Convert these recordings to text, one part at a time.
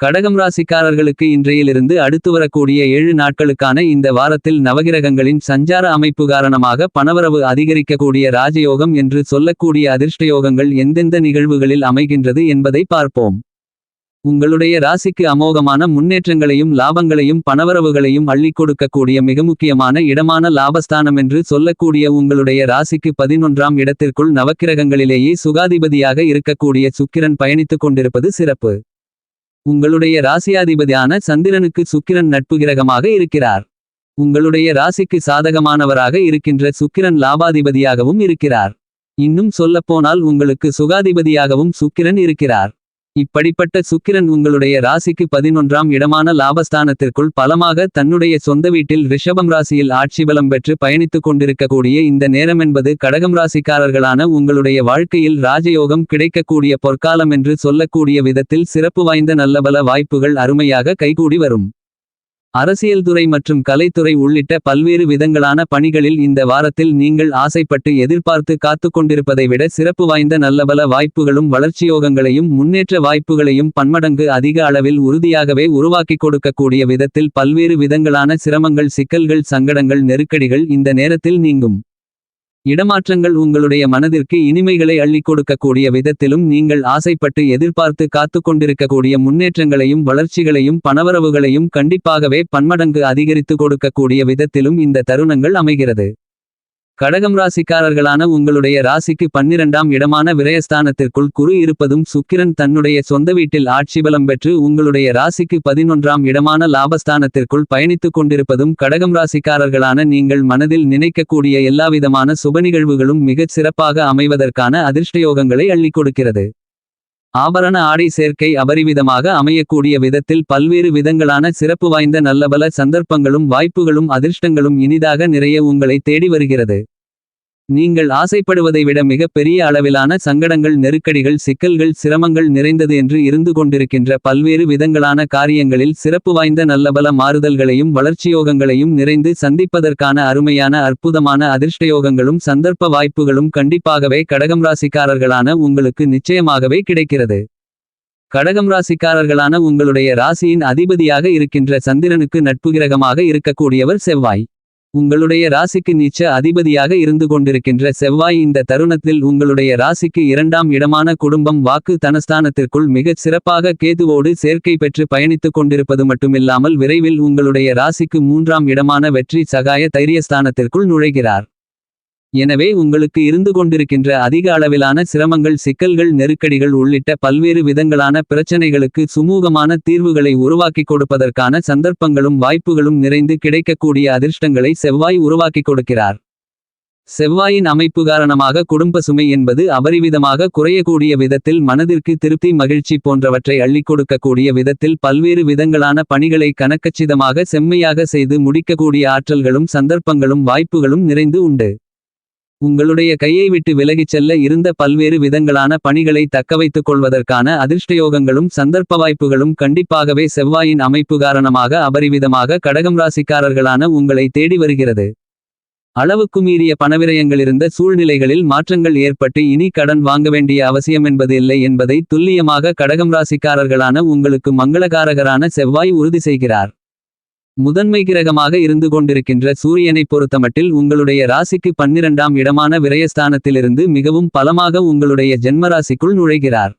கடகம் ராசிக்காரர்களுக்கு இன்றையிலிருந்து அடுத்து வரக்கூடிய ஏழு நாட்களுக்கான இந்த வாரத்தில் நவகிரகங்களின் சஞ்சார அமைப்பு காரணமாக பணவரவு அதிகரிக்கக்கூடிய ராஜயோகம் என்று சொல்லக்கூடிய அதிர்ஷ்டயோகங்கள் எந்தெந்த நிகழ்வுகளில் அமைகின்றது என்பதை பார்ப்போம். உங்களுடைய ராசிக்கு அமோகமான முன்னேற்றங்களையும் லாபங்களையும் பணவரவுகளையும் அள்ளி கொடுக்கக்கூடிய மிக முக்கியமான இடமான லாபஸ்தானம் என்று சொல்லக்கூடிய உங்களுடைய ராசிக்கு பதினொன்றாம் இடத்திற்குள் நவக்கிரகங்களிலேயே சுகாதிபதியாக இருக்கக்கூடிய சுக்கிரன் பயணித்துக் கொண்டிருப்பது சிறப்பு. உங்களுடைய ராசியாதிபதியான சந்திரனுக்கு சுக்கிரன் நட்பு கிரகமாக இருக்கிறார். உங்களுடைய ராசிக்கு சாதகமானவராக இருக்கின்ற சுக்கிரன் லாபாதிபதியாகவும் இருக்கிறார். இன்னும் சொல்லப்போனால் உங்களுக்கு சுகாதிபதியாகவும் சுக்கிரன் இருக்கிறார். இப்படிப்பட்ட சுக்கிரன் உங்களுடைய ராசிக்கு பதினொன்றாம் இடமான லாபஸ்தானத்திற்குள் பலமாக தன்னுடைய சொந்த வீட்டில் ரிஷபம் ராசியில் ஆட்சி பலம் பெற்று பயணித்துக் கொண்டிருக்கக்கூடிய இந்த நேரமென்பது கடகம் ராசிக்காரர்களான உங்களுடைய வாழ்க்கையில் ராஜயோகம் கிடைக்கக்கூடிய பொற்காலம் என்று சொல்லக்கூடிய விதத்தில் சிறப்பு வாய்ந்த நல்லபல வாய்ப்புகள் அருமையாக கைகூடி வரும். அரசியல் துறை மற்றும் கலைத்துறை உள்ளிட்ட பல்வேறு விதங்களான பணிகளில் இந்த வாரத்தில் நீங்கள் ஆசைப்பட்டு எதிர்பார்த்து காத்து கொண்டிருப்பதை விட சிறப்பு வாய்ந்த நல்லபல வாய்ப்புகளும் வளர்ச்சியோகங்களையும் முன்னேற்ற வாய்ப்புகளையும் பன்மடங்கு அதிக அளவில் உறுதியாகவே உருவாக்கிக் கொடுக்கக்கூடிய விதத்தில் பல்வேறு விதங்களான சிரமங்கள் சிக்கல்கள் சங்கடங்கள் நெருக்கடிகள் இந்த நேரத்தில் நீங்கும். இடமாற்றங்கள் உங்களுடைய மனதிற்கு இனிமைகளை அள்ளி கொடுக்கக்கூடிய விதத்திலும் நீங்கள் ஆசைப்பட்டு எதிர்பார்த்து காத்துக் கொண்டிருக்கக்கூடிய முன்னேற்றங்களையும் வளர்ச்சிகளையும் பணவரவுகளையும் கண்டிப்பாகவே பன்மடங்கு அதிகரித்து கொடுக்கக்கூடிய விதத்திலும் இந்த தருணங்கள் அமைகிறது. கடகம் ராசிக்காரர்களான உங்களுடைய ராசிக்கு பன்னிரண்டாம் இடமான விரயஸ்தானத்திற்குள் குரு இருப்பதும் சுக்கிரன் தன்னுடைய சொந்த வீட்டில் ஆட்சி பலம் பெற்று உங்களுடைய ராசிக்கு பதினொன்றாம் இடமான லாபஸ்தானத்திற்குள் பயணித்துக் கொண்டிருப்பதும் கடகம் ராசிக்காரர்களான நீங்கள் மனதில் நினைக்கக்கூடிய எல்லாவிதமான சுப நிகழ்வுகளும் மிகச் சிறப்பாக அமைவதற்கான அதிர்ஷ்டயோகங்களை அள்ளிக் கொடுக்கிறது. ஆபரண ஆடை சேர்க்கை அபரிவிதமாக அமையக்கூடிய விதத்தில் பல்வேறு விதங்களான சிறப்பு வாய்ந்த நல்லபல சந்தர்ப்பங்களும் வாய்ப்புகளும் அதிர்ஷ்டங்களும் இனிதாக நிறைய உங்களை தேடி வருகிறது. நீங்கள் ஆசைப்படுவதை விட மிக பெரிய அளவிலான சங்கடங்கள் நெருக்கடிகள் சிக்கல்கள் சிரமங்கள் நிறைந்தது என்று இருந்து கொண்டிருக்கின்ற பல்வேறு விதங்களான காரியங்களில் சிறப்பு வாய்ந்த நல்லபல மாறுதல்களையும் வளர்ச்சியோகங்களையும் நிறைந்து சந்திப்பதற்கான அருமையான அற்புதமான அதிர்ஷ்டயோகங்களும் சந்தர்ப்ப வாய்ப்புகளும் கண்டிப்பாகவே கடகம் ராசிக்காரர்களான உங்களுக்கு நிச்சயமாகவே கிடைக்கிறது. கடகம் ராசிக்காரர்களான உங்களுடைய ராசியின் அதிபதியாக இருக்கின்ற சந்திரனுக்கு நட்பு கிரகமாக இருக்கக்கூடியவர் செவ்வாய். உங்களுடைய ராசிக்கு நீச்ச அதிபதியாக இருந்து கொண்டிருக்கின்ற செவ்வாய் இந்த தருணத்தில் உங்களுடைய ராசிக்கு இரண்டாம் இடமான குடும்பம் வாக்கு தனஸ்தானத்திற்குள் மிகச் சிறப்பாக கேதுவோடு சேர்க்கை பெற்று பயணித்துக் கொண்டிருப்பது மட்டுமில்லாமல் விரைவில் உங்களுடைய ராசிக்கு மூன்றாம் இடமான வெற்றி சகாய தைரியஸ்தானத்திற்குள் நுழைகிறார். எனவே உங்களுக்கு இருந்து கொண்டிருக்கின்ற அதிக அளவிலான சிரமங்கள் சிக்கல்கள் நெருக்கடிகள் உள்ளிட்ட பல்வேறு விதங்களான பிரச்சனைகளுக்கு சுமூகமான தீர்வுகளை உருவாக்கிக் கொடுப்பதற்கான சந்தர்ப்பங்களும் வாய்ப்புகளும் நிறைந்து கிடைக்கக்கூடிய அதிர்ஷ்டங்களை செவ்வாய் உருவாக்கிக் கொடுக்கிறார். செவ்வாயின் அமைப்பு காரணமாக குடும்ப சுமை என்பது அபரிவிதமாக குறையக்கூடிய விதத்தில் மனதிற்கு திருப்தி மகிழ்ச்சி போன்றவற்றை அள்ளிக் கொடுக்கக்கூடிய விதத்தில் பல்வேறு விதங்களான பணிகளை கணக்கச்சிதமாக செம்மையாக செய்து முடிக்கக்கூடிய ஆற்றல்களும் சந்தர்ப்பங்களும் வாய்ப்புகளும் நிறைந்து உண்டு. உங்களுடைய கையை விட்டு விலகிச் செல்ல இருந்த பல்வேறு விதங்களான பணிகளை தக்கவைத்துக் கொள்வதற்கான அதிர்ஷ்டயோகங்களும் சந்தர்ப்ப வாய்ப்புகளும் கண்டிப்பாகவே செவ்வாயின் அமைப்பு காரணமாக அபரிவிதமாக கடகம் ராசிக்காரர்களான உங்களை தேடி வருகிறது. அளவுக்கு மீறிய பணவிரயங்களிருந்த சூழ்நிலைகளில் மாற்றங்கள் ஏற்பட்டு இனி கடன் வாங்க வேண்டிய அவசியம் என்பது இல்லை என்பதை துல்லியமாக கடகம் ராசிக்காரர்களான உங்களுக்கு மங்களகாரகரான செவ்வாய் உறுதி செய்கிறார். முதன்மை கிரகமாக இருந்து கொண்டிருக்கின்ற சூரியனைப் பொறுத்தமட்டில் உங்களுடைய ராசிக்கு பன்னிரண்டாம் இடமான விரயஸ்தானத்திலிருந்து மிகவும் பலமாக உங்களுடைய ஜென்மராசிக்குள் நுழைகிறார்.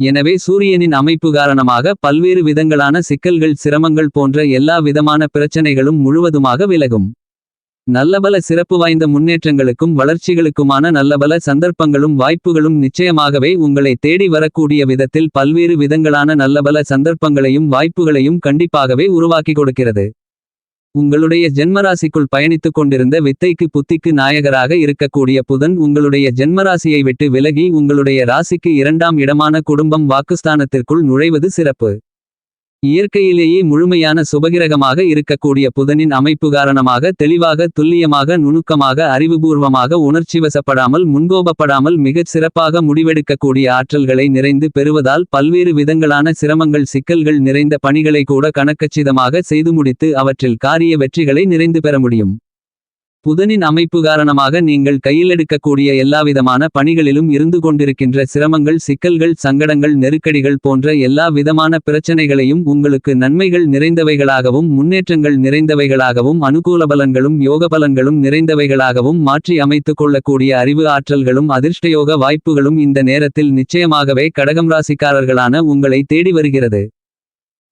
எனவே சூரியனின் அமைப்பு காரணமாக பல்வேறு விதங்களான சிக்கல்கள் சிரமங்கள் போன்ற எல்லா விதமான பிரச்சனைகளும் முழுவதுமாக விலகும். நல்லபல சிறப்பு வாய்ந்த முன்னேற்றங்களுக்கும் வளர்ச்சிகளுக்குமான நல்லபல சந்தர்ப்பங்களும் வாய்ப்புகளும் நிச்சயமாகவே உங்களை தேடி வரக்கூடிய விதத்தில் பல்வேறு விதங்களான நல்லபல சந்தர்ப்பங்களையும் வாய்ப்புகளையும் கண்டிப்பாகவே உருவாக்கி கொடுக்கிறது. உங்களுடைய ஜென்மராசிக்குள் பயணித்துக் கொண்டிருந்த வித்தைக்கு புத்திக்கு நாயகராக இருக்கக்கூடிய புதன் உங்களுடைய ஜென்மராசியை விட்டு விலகி உங்களுடைய ராசிக்கு இரண்டாம் இடமான குடும்பம் வாக்குஸ்தானத்திற்குள் நுழைவது சிறப்பு. இயற்கையிலேயே முழுமையான சுபகிரகமாக இருக்கக்கூடிய புதனின் அமைப்பு காரணமாக தெளிவாக துல்லியமாக நுணுக்கமாக அறிவுபூர்வமாக உணர்ச்சிவசப்படாமல் முன்கோபப்படாமல் மிகச் சிறப்பாக முடிவெடுக்கக்கூடிய ஆற்றல்களை நிறைந்து பெறுவதால் பல்வேறு விதங்களான சிரமங்கள் சிக்கல்கள் நிறைந்த பணிகளை கூட கணக்கச்சிதமாக செய்து முடித்து அவற்றில் காரிய வெற்றிகளை நிறைந்து பெற முடியும். புதனின் அமைப்பு காரணமாக நீங்கள் கையிலெடுக்கக்கூடிய எல்லாவிதமான பணிகளிலும் இருந்து கொண்டிருக்கின்ற சிரமங்கள் சிக்கல்கள் சங்கடங்கள் நெருக்கடிகள் போன்ற எல்லா விதமான பிரச்சனைகளையும் உங்களுக்கு நன்மைகள் நிறைந்தவைகளாகவும் முன்னேற்றங்கள் நிறைந்தவைகளாகவும் அனுகூல பலன்களும் யோக பலன்களும் நிறைந்தவைகளாகவும் மாற்றி அமைத்துக் கொள்ளக்கூடிய அறிவு ஆற்றல்களும் அதிர்ஷ்டயோக வாய்ப்புகளும் இந்த நேரத்தில் நிச்சயமாகவே கடகம் ராசிக்காரர்களான உங்களை தேடி வருகிறது.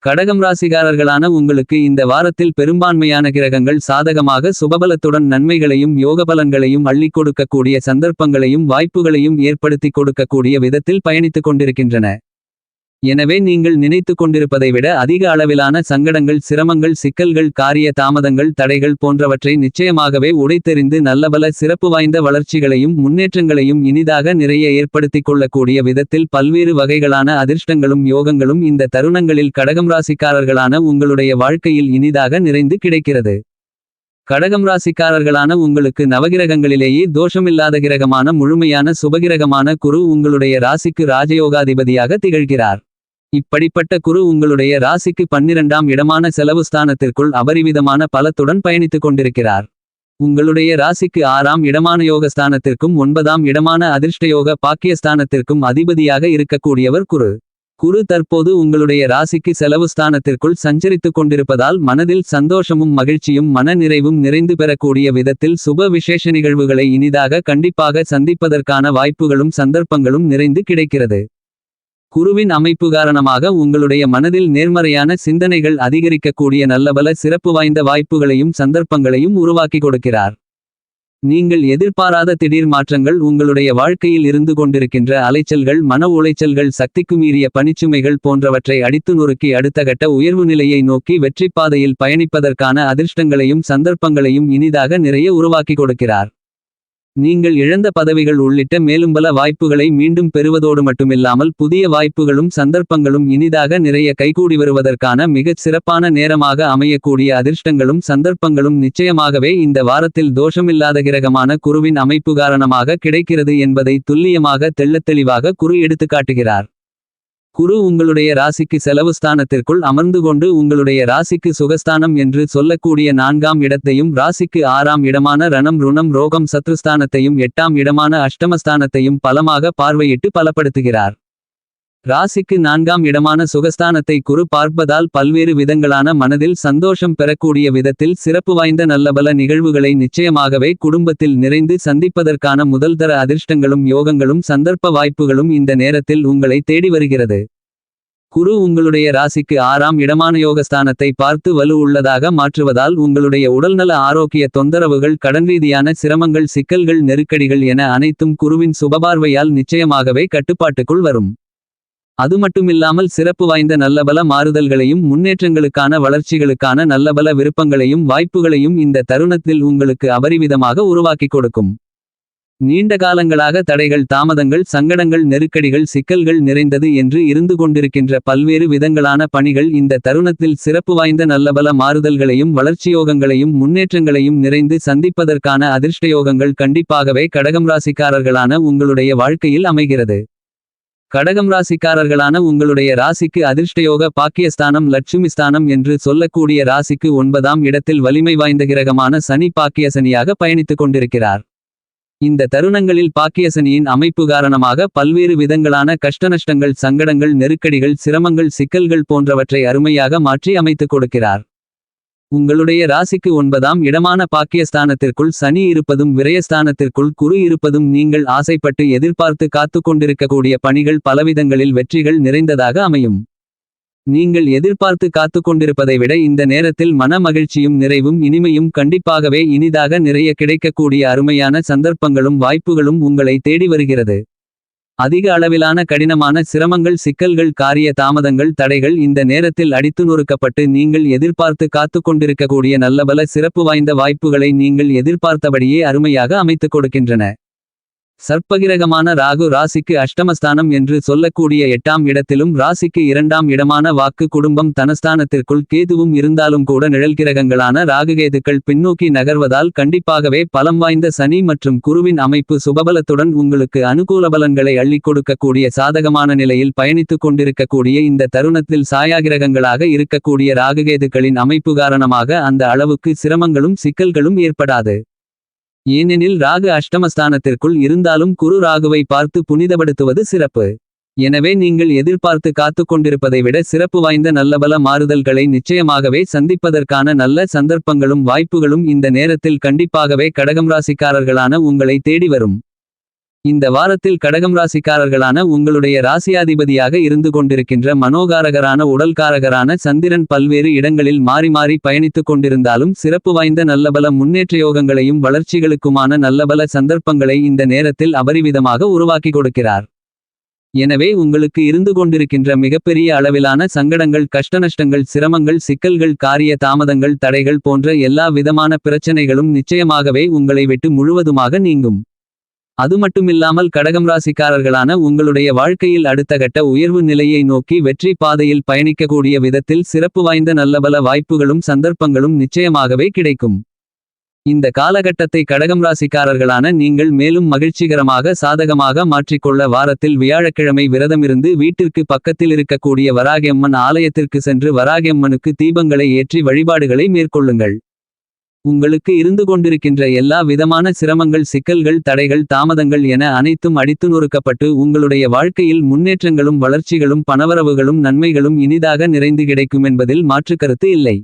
கடகம் ராசிகாரர்களான உங்களுக்கு இந்த வாரத்தில் பெரும்பான்மையான கிரகங்கள் சாதகமாக சுபபலத்துடன் நன்மைகளையும் யோகபலன்களையும் அள்ளி கொடுக்கக்கூடிய சந்தர்ப்பங்களையும் வாய்ப்புகளையும் ஏற்படுத்திக் கொடுக்கக்கூடிய விதத்தில் பயணித்துக் கொண்டிருக்கின்றன. எனவே நீங்கள் நினைத்துக் கொண்டிருப்பதை விட அதிக அளவிலான சங்கடங்கள் சிரமங்கள் சிக்கல்கள் காரிய தாமதங்கள் தடைகள் போன்றவற்றை நிச்சயமாகவே உடைத்தெறிந்து நல்லபல சிறப்பு வாய்ந்த வளர்ச்சிகளையும் முன்னேற்றங்களையும் இனிதாக நிறைய ஏற்படுத்திக் கொள்ளக்கூடிய விதத்தில் பல்வேறு வகைகளான அதிர்ஷ்டங்களும் யோகங்களும் இந்த தருணங்களில் கடகம் ராசிக்காரர்களான உங்களுடைய வாழ்க்கையில் இனிதாக நிறைந்து கிடைக்கிறது. கடகம் ராசிக்காரர்களான உங்களுக்கு நவகிரகங்களிலேயே தோஷமில்லாத கிரகமான முழுமையான சுபகிரகமான குரு உங்களுடைய ராசிக்கு ராஜயோகாதிபதியாக திகழ்கிறார். இப்படிப்பட்ட குரு உங்களுடைய ராசிக்கு பன்னிரண்டாம் இடமான செலவு ஸ்தானத்திற்குள் அபரிவிதமான பலத்துடன் பயணித்துக் கொண்டிருக்கிறார். உங்களுடைய ராசிக்கு ஆறாம் இடமான யோகஸ்தானத்திற்கும் ஒன்பதாம் இடமான அதிர்ஷ்டயோக பாக்கியஸ்தானத்திற்கும் அதிபதியாக இருக்கக்கூடியவர் குரு. குரு தற்போது உங்களுடைய ராசிக்கு செலவு ஸ்தானத்திற்குள் சஞ்சரித்துக் கொண்டிருப்பதால் மனதில் சந்தோஷமும் மகிழ்ச்சியும் மன நிறைவும் நிறைந்து பெறக்கூடிய விதத்தில் சுப விசேஷ நிகழ்வுகளை இனிதாக கண்டிப்பாக சந்திப்பதற்கான வாய்ப்புகளும் சந்தர்ப்பங்களும் நிறைந்து கிடைக்கிறது. குருவின் அமைப்பு காரணமாக உங்களுடைய மனதில் நேர்மறையான சிந்தனைகள் அதிகரிக்கக்கூடிய நல்லபல சிறப்பு வாய்ந்த வாய்ப்புகளையும் சந்தர்ப்பங்களையும் உருவாக்கி கொடுக்கிறார். நீங்கள் எதிர்பாராத திடீர் மாற்றங்கள் உங்களுடைய வாழ்க்கையில் இருந்து கொண்டிருக்கின்ற அலைச்சல்கள் மன உளைச்சல்கள் சக்திக்கு மீறிய பணிச்சுமைகள் போன்றவற்றை அடித்து நொறுக்கி அடுத்த கட்ட உயர்வு நிலையை நோக்கி வெற்றிப் பாதையில் பயணிப்பதற்கான அதிர்ஷ்டங்களையும் சந்தர்ப்பங்களையும் இனிதாக நிறைய உருவாக்கி கொடுக்கிறார். நீங்கள் இழந்த பதவிகள் உள்ளிட்ட மேலும் பல வாய்ப்புகளை மீண்டும் பெறுவதோடு மட்டுமில்லாமல் புதிய வாய்ப்புகளும் சந்தர்ப்பங்களும் இனிதாக நிறைய கைகூடி வருவதற்கான மிகச் சிறப்பான நேரமாக அமையக்கூடிய அதிர்ஷ்டங்களும் சந்தர்ப்பங்களும் நிச்சயமாகவே இந்த வாரத்தில் தோஷமில்லாத கிரகமான குருவின் அமைப்பு காரணமாக கிடைக்கிறது என்பதை துல்லியமாக தெள்ளத்தெளிவாக குரு எடுத்துக்காட்டுகிறார் குரு உங்களுடைய ராசிக்கு செலவு ஸ்தானத்திற்குள் அமர்ந்து கொண்டு உங்களுடைய ராசிக்கு சுகஸ்தானம் என்று சொல்லக்கூடிய நான்காம் இடத்தையும் ராசிக்கு ஆறாம் இடமான ரணம் ருணம் ரோகம் சத்ருஸ்தானத்தையும் எட்டாம் இடமான அஷ்டமஸ்தானத்தையும் பலமாக பார்வையிட்டு பலப்படுத்துகிறார். ராசிக்கு நான்காம் இடமான சுகஸ்தானத்தை குரு பார்ப்பதால் பல்வேறு விதங்களான மனதில் சந்தோஷம் பெறக்கூடிய விதத்தில் சிறப்பு வாய்ந்த நல்லபல நிகழ்வுகளை நிச்சயமாகவே குடும்பத்தில் நிறைந்து சந்திப்பதற்கான முதல்தர அதிர்ஷ்டங்களும் யோகங்களும் சந்தர்ப்ப வாய்ப்புகளும் இந்த நேரத்தில் உங்களை தேடி வருகிறது. குரு உங்களுடைய ராசிக்கு ஆறாம் இடமான யோகஸ்தானத்தை பார்த்து வலு உள்ளதாக மாற்றுவதால் உங்களுடைய உடல்நல ஆரோக்கிய தொந்தரவுகள் கடன் ரீதியான சிரமங்கள் சிக்கல்கள் நெருக்கடிகள் என அனைத்தும் குருவின் சுபபார்வையால் நிச்சயமாகவே கட்டுப்பாட்டுக்குள் வரும். அது மட்டுமில்லாமல் சிறப்பு வாய்ந்த நல்லபல மாறுதல்களையும் முன்னேற்றங்களுக்கான வளர்ச்சிகளுக்கான நல்லபல விருப்பங்களையும் வாய்ப்புகளையும் இந்த தருணத்தில் உங்களுக்கு அபரிவிதமாக உருவாக்கிக் கொடுக்கும். நீண்ட காலங்களாக தடைகள் தாமதங்கள் சங்கடங்கள் நெருக்கடிகள் சிக்கல்கள் நிறைந்தது என்று இருந்து கொண்டிருக்கின்ற பல்வேறு விதங்களான பணிகள் இந்த தருணத்தில் சிறப்பு வாய்ந்த நல்லபல மாறுதல்களையும் வளர்ச்சியோகங்களையும் முன்னேற்றங்களையும் நிறைந்து சந்திப்பதற்கான அதிர்ஷ்டயோகங்கள் கண்டிப்பாகவே கடகம் ராசிக்காரர்களான உங்களுடைய வாழ்க்கையில் அமைகிறது. கடகம் ராசிக்காரர்களான உங்களுடைய ராசிக்கு அதிர்ஷ்டயோக பாக்கியஸ்தானம் லட்சுமிஸ்தானம் என்று சொல்லக்கூடிய ராசிக்கு ஒன்பதாம் இடத்தில் வலிமை வாய்ந்த கிரகமான சனி பாக்கியசனியாக பயணித்துக் கொண்டிருக்கிறார். இந்த தருணங்களில் பாக்கியசனியின் அமைப்பு காரணமாக பல்வேறு விதங்களான கஷ்டநஷ்டங்கள் சங்கடங்கள் நெருக்கடிகள் சிரமங்கள் சிக்கல்கள் போன்றவற்றை அருமையாக மாற்றி அமைத்துக் கொடுக்கிறார். உங்களுடைய ராசிக்கு ஒன்பதாம் இடமான பாக்கியஸ்தானத்திற்குள் சனி இருப்பதும் விரயஸ்தானத்திற்குள் குரு இருப்பதும் நீங்கள் ஆசைப்பட்டு எதிர்பார்த்து காத்து கொண்டிருக்கக்கூடிய பணிகள் பலவிதங்களில் வெற்றிகள் நிறைந்ததாக அமையும். நீங்கள் எதிர்பார்த்து காத்து கொண்டிருப்பதை விட இந்த நேரத்தில் மன மகிழ்ச்சியும் நிறைவும் இனிமையும் கண்டிப்பாகவே இனிதாக நிறைய கிடைக்கக்கூடிய அருமையான சந்தர்ப்பங்களும் வாய்ப்புகளும் உங்களை தேடி வருகிறது. அதிக அளவிலான கடினமான சிரமங்கள் சிக்கல்கள் காரிய தாமதங்கள் தடைகள் இந்த நேரத்தில் அடித்து நொறுக்கப்பட்டு நீங்கள் எதிர்பார்த்து காத்து கொண்டிருக்கக்கூடிய நல்லபல சிறப்பு வாய்ந்த வாய்ப்புகளை நீங்கள் எதிர்பார்த்தபடியே அருமையாக அமைத்துக் கொடுக்கின்றன. சர்ப்பகிரகமான ராகு ராசிக்கு அஷ்டமஸ்தானம் என்று சொல்லக்கூடிய எட்டாம் இடத்திலும் ராசிக்கு இரண்டாம் இடமான வாக்கு குடும்பம் தனஸ்தானத்திற்குள் கேதுவும் இருந்தாலும் கூட நிழல்கிரகங்களான ராகுகேதுக்கள் பின்னோக்கி நகர்வதால் கண்டிப்பாகவே பலம் வாய்ந்த சனி மற்றும் குருவின் அமைப்பு சுபபலத்துடன் உங்களுக்கு அனுகூல பலன்களை அள்ளிக் கொடுக்கக்கூடிய சாதகமான நிலையில் பயணித்துக் கொண்டிருக்கக்கூடிய இந்த தருணத்தில் சாயாகிரகங்களாக இருக்கக்கூடிய ராகுகேதுக்களின் அமைப்பு காரணமாக அந்த அளவுக்கு சிரமங்களும் சிக்கல்களும் ஏற்படாது. ஏனெனில் ராகு அஷ்டமஸ்தானத்திற்குள் இருந்தாலும் குரு ராகுவை பார்த்து புனிதப்படுத்துவது சிறப்பு. எனவே நீங்கள் எதிர்பார்த்து காத்துக் கொண்டிருப்பதை விட சிறப்பு வாய்ந்த நல்லபல மாறுதல்களை நிச்சயமாகவே சந்திப்பதற்கான நல்ல சந்தர்ப்பங்களும் வாய்ப்புகளும் இந்த நேரத்தில் கண்டிப்பாகவே கடகம் ராசிக்காரர்களான உங்களை தேடி வரும். இந்த வாரத்தில் கடகம் ராசிக்காரர்களான உங்களுடைய ராசியாதிபதியாக இருந்து கொண்டிருக்கின்ற மனோகாரகரான உடல்காரகரான சந்திரன் பல்வேறு இடங்களில் மாறி மாறி பயணித்துக் கொண்டிருந்தாலும் சிறப்பு வாய்ந்த நல்லபல முன்னேற்ற யோகங்களையும் வளர்ச்சிகளுக்குமான நல்லபல சந்தர்ப்பங்களை இந்த நேரத்தில் அபரிவிதமாக உருவாக்கி கொடுக்கிறார். எனவே உங்களுக்கு இருந்து கொண்டிருக்கின்ற மிகப்பெரிய அளவிலான சங்கடங்கள் கஷ்டநஷ்டங்கள் சிரமங்கள் சிக்கல்கள் காரிய தாமதங்கள் தடைகள் போன்ற எல்லா விதமான பிரச்சனைகளும் நிச்சயமாகவே உங்களை விட்டு முழுவதுமாக நீங்கும். அதுமட்டுமில்லாமல் கடகம் ராசிக்காரர்களான உங்களுடைய வாழ்க்கையில் அடுத்த கட்ட உயர்வு நிலையை நோக்கி வெற்றி பாதையில் பயணிக்கக்கூடிய விதத்தில் சிறப்பு வாய்ந்த நல்லபல வாய்ப்புகளும் சந்தர்ப்பங்களும் நிச்சயமாகவே கிடைக்கும். இந்த காலகட்டத்தை கடகம் ராசிக்காரர்களான நீங்கள் மேலும் மகிழ்ச்சிகரமாக சாதகமாக மாற்றிக்கொள்ள வாரத்தில் வியாழக்கிழமை விரதமிருந்து வீட்டிற்கு பக்கத்தில் இருக்கக்கூடிய வராகியம்மன் ஆலயத்திற்கு சென்று வராகியம்மனுக்கு தீபங்களை ஏற்றி வழிபாடுகளை மேற்கொள்ளுங்கள். உங்களுக்கு இருந்து கொண்டிருக்கின்ற எல்லா விதமான சிரமங்கள் சிக்கல்கள் தடைகள் தாமதங்கள் என அனைத்தும் அடித்து நொறுக்கப்பட்டு உங்களுடைய வாழ்க்கையில் முன்னேற்றங்களும் வளர்ச்சிகளும் பணவரவுகளும் நன்மைகளும் இனிதாக நிறைந்து கிடைக்கும் என்பதில் மாற்றுக்கருத்து இல்லை.